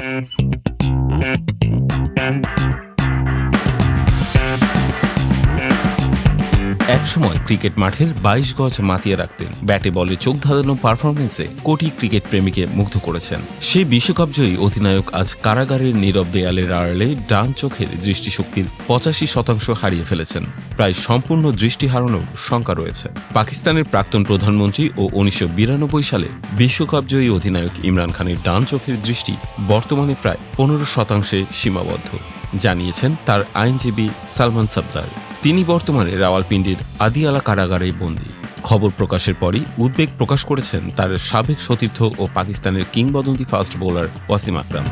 Thank you. একসময় cricket মাঠের বাইশ গজ মাতিয়ে রাখতেন। ব্যাটে বলে চোখ ধাঁধানো পারফরমেন্সে কোটি ক্রিকেট প্রেমীকে মুগ্ধ করেছেন। সেই বিশ্বকাপ জয়ী অধিনায়ক আজ কারাগারের নীরব দেয়ালের আড়ালে ডান চোখের দৃষ্টিশক্তির পঁচাশি শতাংশ হারিয়ে ফেলেছেন। প্রায় সম্পূর্ণ দৃষ্টি হারানোর শঙ্কা রয়েছে। পাকিস্তানের প্রাক্তন প্রধানমন্ত্রী ও উনিশশো বিরানব্বই সালে বিশ্বকাপ জয়ী অধিনায়ক ইমরান খানের ডান চোখের দৃষ্টি বর্তমানে প্রায় পনেরো শতাংশে সীমাবদ্ধ। জানিয়েছেন তার আইনজীবী সালমান সাবদার। তিনি বর্তমানে রাওয়ালপিন্ডির আদিয়ালা কারাগারে বন্দী। খবর প্রকাশের পরই উদ্বেগ প্রকাশ করেছেন তার সাবেক সতীর্থ ও পাকিস্তানের কিংবদন্তি ফাস্ট বোলার ওয়াসিম আকরাম।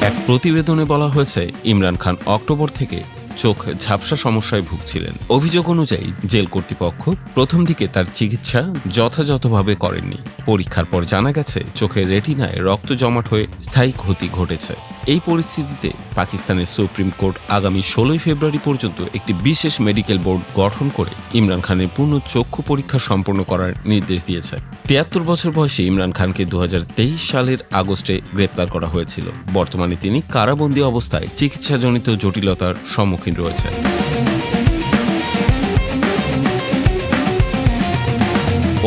এক প্রতিবেদনে বলা হয়েছে, ইমরান খান অক্টোবর থেকে চোখ ঝাপসা সমস্যায় ভুগছিলেন। অভিযোগ অনুযায়ী জেল কর্তৃপক্ষ প্রথম দিকে তার চিকিৎসা যথাযথভাবে করেননি। পরীক্ষার পর জানা গেছে, চোখের রেটিনায় রক্ত জমাট হয়ে স্থায়ী ক্ষতি ঘটেছে। এই পরিস্থিতিতে পাকিস্তানের সুপ্রিম কোর্ট আগামী ষোলোই ফেব্রুয়ারি পর্যন্ত একটি বিশেষ মেডিকেল বোর্ড গঠন করে ইমরান খানের পূর্ণ চক্ষু পরীক্ষা সম্পন্ন করার নির্দেশ দিয়েছে। তিয়াত্তর বছর বয়সে ইমরান খানকে দু হাজার তেইশ সালের আগস্টে গ্রেপ্তার করা হয়েছিল। বর্তমানে তিনি কারাবন্দী অবস্থায় চিকিৎসাজনিত জটিলতার সম্মুখীন রয়েছেন।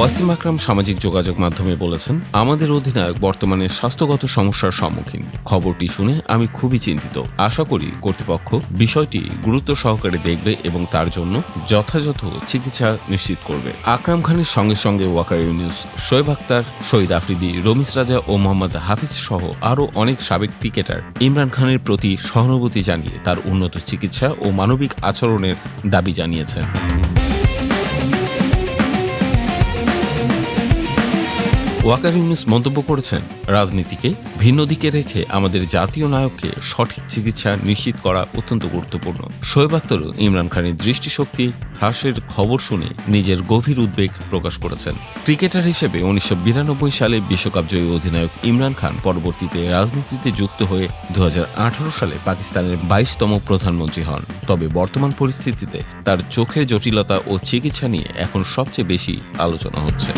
ওয়াসিম আকরাম সামাজিক যোগাযোগ মাধ্যমে বলেছেন, আমাদের অধিনায়ক বর্তমানে স্বাস্থ্যগত সমস্যার সম্মুখীন। খবরটি শুনে আমি খুবই চিন্তিত। আশা করি কর্তৃপক্ষ বিষয়টি গুরুত্ব সহকারে দেখবে এবং তার জন্য যথাযথ চিকিৎসা নিশ্চিত করবে। আকরাম খানের সঙ্গে সঙ্গে ওয়াকার ইউনিউস শোয়েব আক্তার শহীদ আফ্রিদি রমিস রাজা ও মোহাম্মদ হাফিজ সহ আরও অনেক সাবেক ক্রিকেটার ইমরান খানের প্রতি সহানুভূতি জানিয়ে তার উন্নত চিকিৎসা ও মানবিক আচরণের দাবি জানিয়েছেন। ওয়াকার ইউনুস মন্তব্য করেছেন, রাজনীতিকে ভিন্ন দিকে রেখে আমাদের জাতীয় নায়ককে সঠিক চিকিৎসা নিশ্চিত করা অত্যন্ত গুরুত্বপূর্ণ। শোয়েব আক্তরও ইমরান খানের দৃষ্টিশক্তি হ্রাসের খবর শুনে নিজের গভীর উদ্বেগ প্রকাশ করেছেন। ক্রিকেটার হিসেবে উনিশশো বিরানব্বই সালে বিশ্বকাপ জয়ী অধিনায়ক ইমরান খান পরবর্তীতে রাজনীতিতে যুক্ত হয়ে দু হাজার আঠারো সালে পাকিস্তানের বাইশতম প্রধানমন্ত্রী হন। তবে বর্তমান পরিস্থিতিতে তার চোখের জটিলতা ও চিকিৎসা নিয়ে এখন সবচেয়ে বেশি আলোচনা হচ্ছে।